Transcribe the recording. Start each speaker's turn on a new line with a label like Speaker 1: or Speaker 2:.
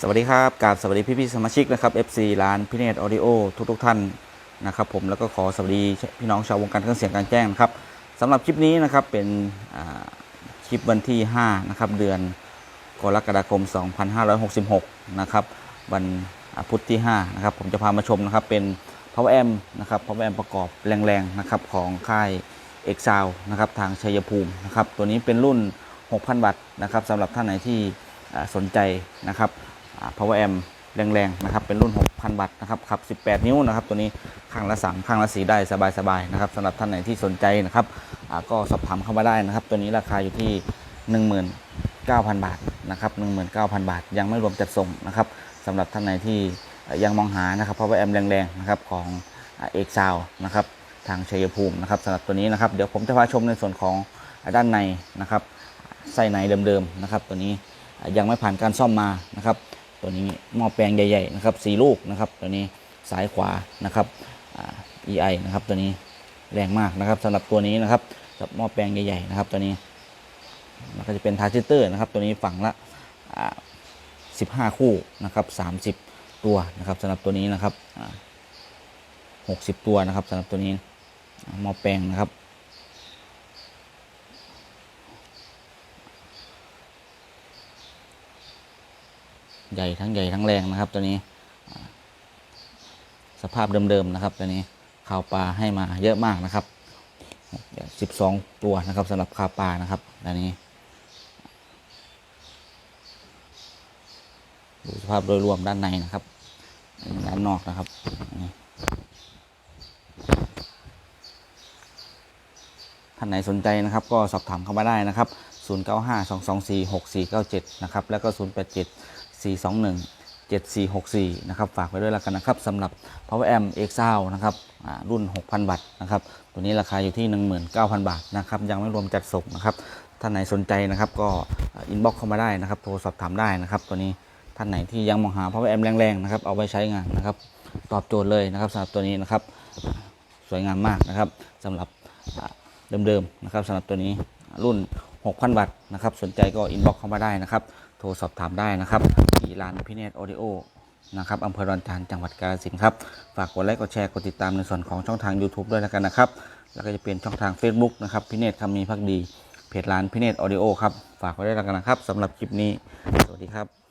Speaker 1: สวัสดีครับกราบสวัสดีพี่พี่สมาชิกนะครับ FC ร้านพิเนตออดิโอทุกทุกท่านนะครับผมแล้วก็ขอสวัสดีพี่น้องชาววงการเครื่องเสียงการแจ้งนะครับสำหรับคลิปนี้นะครับเป็นคลิปวันที่5นะครับเดือนกรกฎาคม 2566นะครับวันพุธที่5นะครับผมจะพามาชมนะครับเป็น power amp นะครับ power amp ประกอบแรงๆนะครับของค่ายเอกซาวนะครับทางชัยภูมินะครับตัวนี้เป็นรุ่น 6,000 วัตต์นะครับสำหรับท่านไหนที่สนใจนะครับ power amp แรงๆนะครับเป็นรุ่น 6,000 วัตต์นะครับขับ 18 นิ้วนะครับตัวนี้ข้างละ 3 ข้างละ 4 ได้สบายๆนะครับสำหรับท่านไหนที่สนใจนะครับก็สอบถามเข้ามาได้นะครับ ตัวนี้ราคาอยู่ที่ 19,000 บาทนะครับ19,000 บาท ยังไม่รวมจัดส่งนะครับสำหรับท่านไหนที่ยังมองหานะครับ power amp แรงๆนะครับของเอกซาวนะครับทางชัยภูมินะครับสำหรับตัวนี้นะครับเดี๋ยวผมจะพาชมในส่วนของด้านในนะครับไส้ในเดิมๆนะครับตัวนี้ยังไม่ผ่านการซ่อมมานะครับ ตัวนี้หม้อแปลงใหญ่ๆนะครับสีลูกนะครับ ตัวนี้สายขวานะครับอ่า EI นะครับตัวนี้แรงมากนะครับสำหรับตัวนี้นะครับสำหรับหม้อแปลงใหญ่ๆนะครับ ตัวนี้แล้วก็จะเป็นทาร์จิเตอร์นะครับ ตัวนี้ฝั่งละ15 คู่นะครับ30 ตัวนะครับสำหรับตัวนี้นะครับ60 ตัวนะครับสำหรับตัวนี้หม้อแปลงนะครับ ใหญ่ทั้งใหญ่ทั้งแรงนะครับ ตัวนี้สภาพเดิมๆนะครับ ตัวนี้ข่าวปลาให้มาเยอะมากนะครับสิบสองตัวนะครับสำหรับข่าวปลานะครับตัวนี้ดูสภาพโดยรวมด้านในนะครับ ด้านนอกนะครับท่านไหนสนใจนะครับ ก็สอบถามเข้ามาได้นะครับ 0952246497 นะครับ แล้วก็ 4217464 นะครับ ฝากไว้ด้วยแล้วกันนะครับสำหรับ Power Amp X s o u นะครับรุ่น 6,000 วัตต์นะครับ ตัวนี้ราคาอยู่ที่ 19,000 บาทนะครับ ยังไม่รวมจัดส่งนะครับ ท่านไหนสนใจนะครับ ก็อินบ็อกเข้ามาได้นะครับ โทรสอบถามได้นะครับ ตัวนี้ท่านไหนที่ยังมองหา Power Amp แรงๆนะครับ เอาไว้ใช้งานนะครับ ตอบโจทย์เลยนะครับสำหรับตัวนี้นะครับ สวยงามมากนะครับสำหรับเดิมๆนะครับสำหรับตัวนี้รุ่น 6,000 วัตต์นะครับ สนใจก็อินบ็อกเข้ามาได้นะครับ โทรสอบถามได้นะครับที่ร้านพิเนตออดิโอนะครับอำเภอดอนจานจังหวัดกาฬสินธุ์ครับ ฝากกดไลค์ กดแชร์ กดติดตามในส่วนของช่องทาง YouTube ด้วยแล้วกันนะครับ แล้วก็จะเป็นช่องทาง Facebook นะครับ พิเนตคำมีพักดี เพจร้านพิเนตออดิโอครับ ฝากไว้ด้วยแล้วกันนะครับสำหรับคลิปนี้ สวัสดีครับ